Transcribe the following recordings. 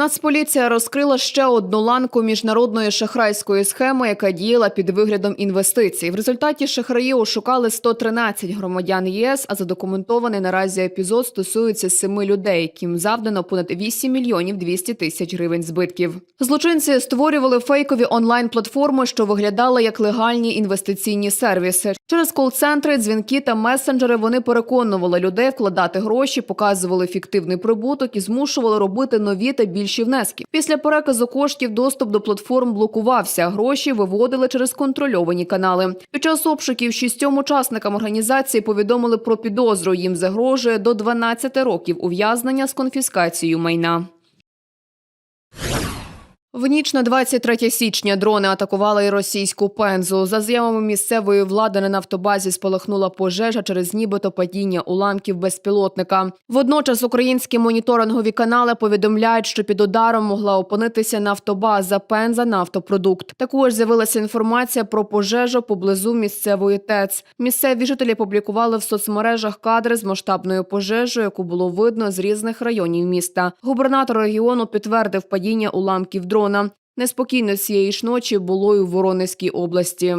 Нацполіція розкрила ще одну ланку міжнародної шахрайської схеми, яка діяла під виглядом інвестицій. В результаті шахраї ошукали 113 громадян ЄС, а задокументований наразі епізод стосується семи людей, яким завдано понад 8 мільйонів 200 тисяч гривень збитків. Злочинці створювали фейкові онлайн-платформи, що виглядали як легальні інвестиційні сервіси. Через кол-центри, дзвінки та месенджери вони переконували людей вкладати гроші, показували фіктивний прибуток і змушували робити нові та більші внески. Після переказу коштів доступ до платформ блокувався. Гроші виводили через контрольовані канали. Під час обшуків шістьом учасникам організації повідомили про підозру. Їм загрожує до 12 років ув'язнення з конфіскацією майна. В ніч на 23 січня дрони атакували і російську пензу. За заявами місцевої влади на нафтобазі спалахнула пожежа через нібито падіння уламків безпілотника. Водночас українські моніторингові канали повідомляють, що під ударом могла опинитися нафтобаза пенза нафтопродукт. Також з'явилася інформація про пожежу поблизу місцевої ТЕЦ. Місцеві жителі публікували в соцмережах кадри з масштабною пожежею, яку було видно з різних районів міста. Губернатор регіону підтвердив падіння уламків дрона. Неспокійно цієї ж ночі було й у Воронезькій області.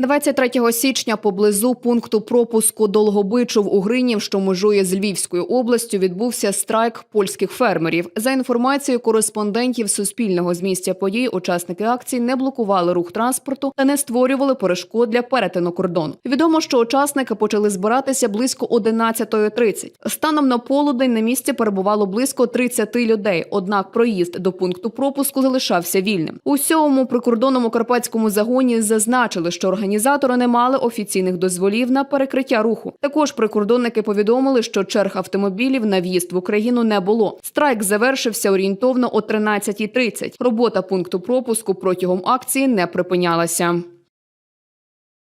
23 січня поблизу пункту пропуску Долгобичов у Гринів, що межує з Львівською областю, відбувся страйк польських фермерів. За інформацією кореспондентів Суспільного з місця подій, учасники акції не блокували рух транспорту та не створювали перешкод для перетину кордону. Відомо, що учасники почали збиратися близько 11.30. Станом на полудень на місці перебувало близько 30 людей. Однак проїзд до пункту пропуску залишався вільним. У сьомому прикордонному карпатському загоні зазначили, що організатори не мали офіційних дозволів на перекриття руху. Також прикордонники повідомили, що черг автомобілів на в'їзд в Україну не було. Страйк завершився орієнтовно о 13.30. Робота пункту пропуску протягом акції не припинялася.